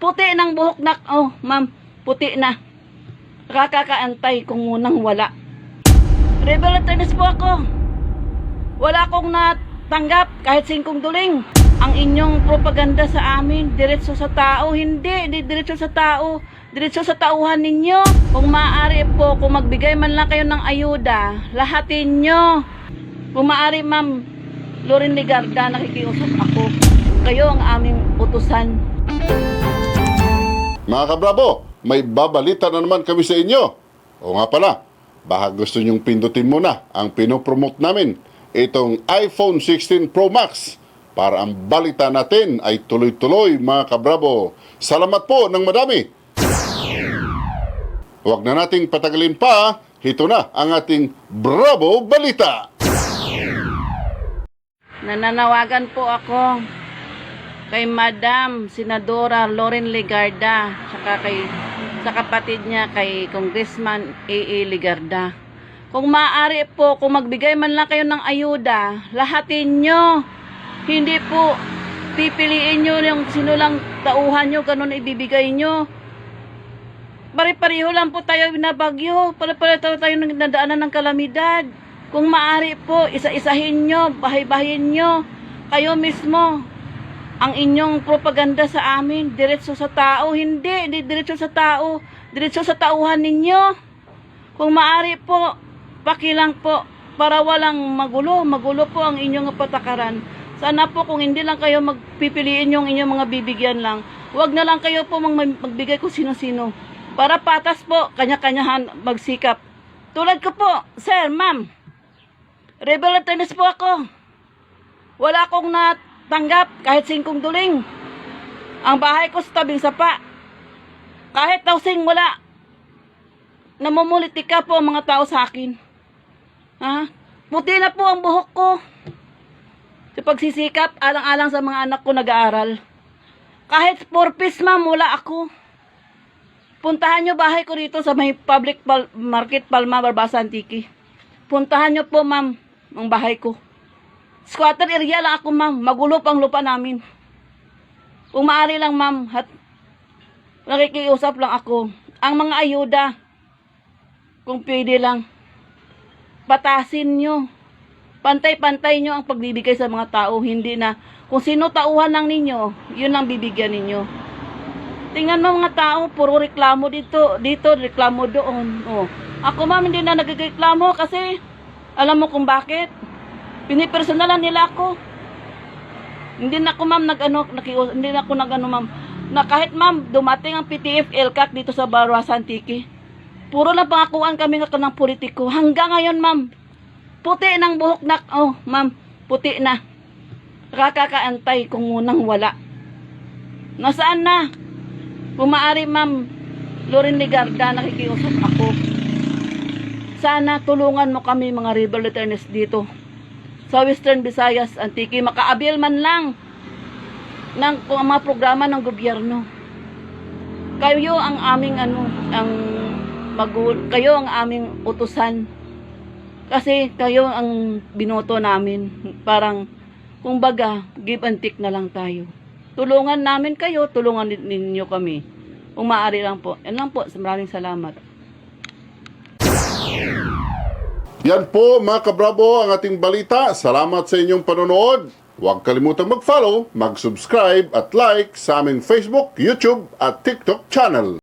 Puti ng buhok na, oh, ma'am, puti na. Nakakakaantay kung munang wala. Rebel attorneys po ako. Wala akong natanggap kahit singkong duling. Ang inyong propaganda sa amin, diretso sa tao. Hindi, hindi diretso sa tao. Diretso sa tauhan ninyo. Kung maaari po, kung magbigay man lang kayo ng ayuda, lahatin nyo. Kung maaari, ma'am, Loren Ligarda, nakikiusap ako. Kayo ang aming utusan. Mga kabrabo, may babalita na naman kami sa inyo. O nga pala, baka gusto nyong pindutin muna ang pinopromote namin, itong iPhone 16 Pro Max para ang balita natin ay tuloy-tuloy mga kabrabo. Salamat po ng madami. Huwag na nating patagalin pa, ito na ang ating Bravo Balita. Nananawagan po ako kay Madam Senadora Loren Legarda saka kay sa kapatid niya kay Congressman A.A. Legarda. Kung maaari po, kung magbigay man lang kayo ng ayuda, lahatin nyo. Hindi po pipiliin nyo yung sino lang tauhan nyo, ganun ibibigay nyo. Pare-pareho lang po tayo binabagyo. Pare-pareho tayo nang nadaanan ng kalamidad. Kung maaari po, isa-isahin nyo, bahay-bahin nyo. Kayo mismo, ang inyong propaganda sa amin, diretso sa tao. Hindi, hindi diretso sa tao. Diretso sa tauhan ninyo. Kung maaari po, pakilang po, para walang magulo. Magulo po ang inyong patakaran. Sana po kung hindi lang kayo magpipiliin yung inyong mga bibigyan lang, wag na lang kayo po mag- magbigay kung sino-sino. Para patas po, kanya-kanyahan magsikap. Tulad ko po, sir, ma'am, rebel po ako. Wala akong natanggap kahit singkong duling. Ang bahay ko sa tabing sapa. Kahit tausing wala. Namumulitika po ang mga tao sa akin. Ha? Puti na po ang buhok ko. Sa pagsisikap, alang-alang sa mga anak ko nag-aaral. Kahit four piece ma'am, wala ako. Puntahan nyo bahay ko rito sa may public pal- market Palma, Barbasa, Antique. Puntahan nyo po ma'am, ang bahay ko. Squatter area lang ako ma'am, magulo pang lupa namin. Kung maaari lang ma'am, hat, nakikiusap lang ako. Ang mga ayuda, kung pwede lang, patasin nyo. Pantay-pantay nyo ang pagbibigay sa mga tao, hindi na kung sino tauhan lang ninyo, yun ang bibigyan ninyo. Tingnan mo mga tao, puro reklamo dito, dito, reklamo doon. Oh. Ako ma'am, hindi na nagreklamo kasi alam mo kung bakit? Pinipersonalan nila ako. Hindi na ako ma'am nag-ano, hindi na ako nag-ano ma'am. Na kahit ma'am, dumating ang PTF LCAC dito sa Barwa Antique. Puro na pangakuan kami ng kanang politiko. Hanggang ngayon ma'am, puti ng buhok na, oh ma'am, puti na. Nakakakaantay kung munang wala. Nasaan na? Kung maaari, ma'am, Loren Ligarda, nakikiusap ako. Sana tulungan mo kami mga rebel attorneys dito. Sa Western Visayas, Antique, makaabil man lang ng kung mga programa ng gobyerno. Kayo ang aming ano, ang magul, kayo ang aming utusan. Kasi kayo ang binoto namin. Parang, kung baga, give and take na lang tayo. Tulungan namin kayo, tulungan ninyo kami. Kung maaari lang po. Yan lang po. Maraming salamat. Yan po mga kabrabo ang ating balita. Salamat sa inyong panonood. Huwag kalimutang mag-follow, mag-subscribe at like sa aming Facebook, YouTube at TikTok channel.